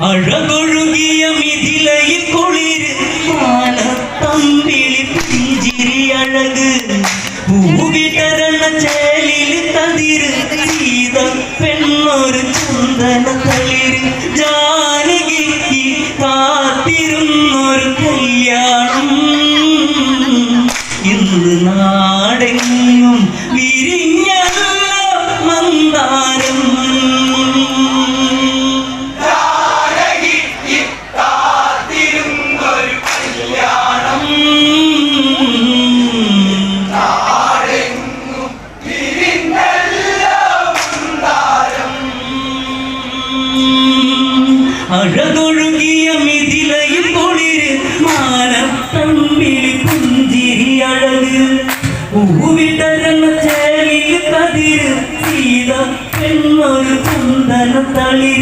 啊，人不。தளி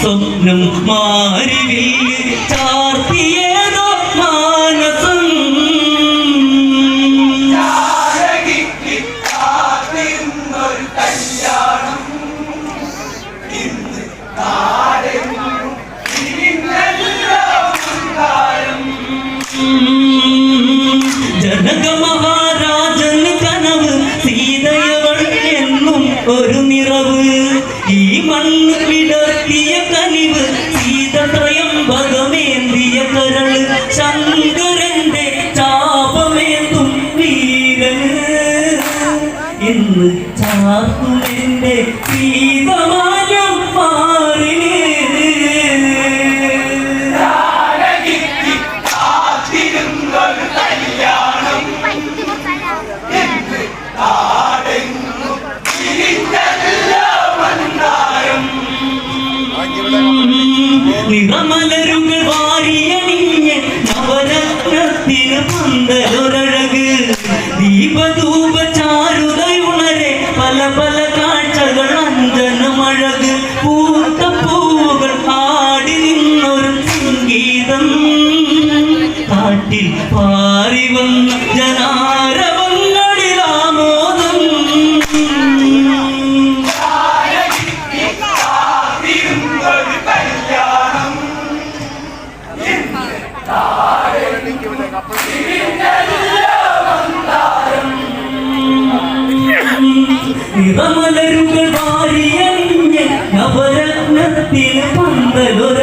സ്വപ്നം മാറിവില്ല് നിറമലരുകൾ വാരിയണിഞ്ഞ് നവരത്നത്തിന് പന്തലൊരു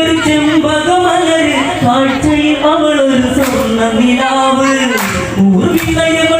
அவளொரு செம்பக மலர் காற்றை அவளொரு சொன்ன நிலாவு ஊர் விளையவள்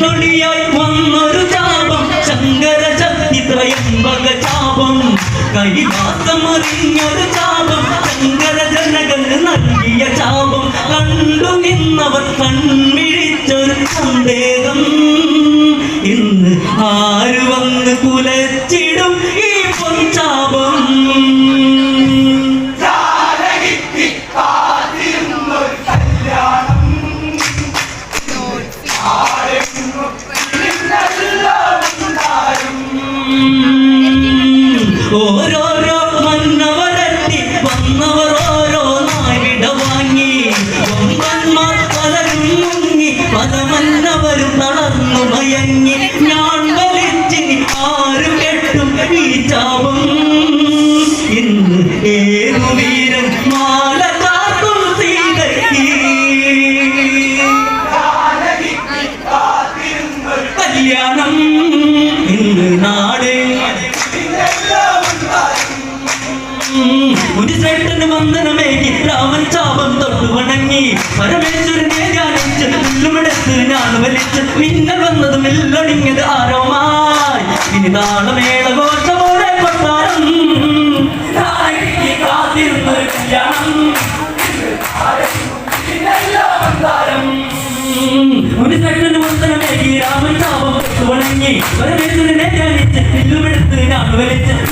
പിൻപണിയായി വന്നൊരു ചാപം. ശങ്കര ശക്തി ത്രയംബക ചാപം കൈവാസ ചാപം ഇന്ന് ഏതു വീരൻ മാല കാക്കും സീതയ്ക്ക് കല്യാണം ഇന്ന് നാട്. ഒരു ചേട്ടന് വന്ദനമേകി രാമൻ ചാപം തൊട്ടു വണങ്ങി. പരമേശ്വരനെ ധ്യാനിച്ച് പുല്ലുമെടുത്ത് ഞാൻ വലിച്ച് മിന്നൽ വന്നത് മില്ലൊടിഞ്ഞത് ആരോമായി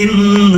in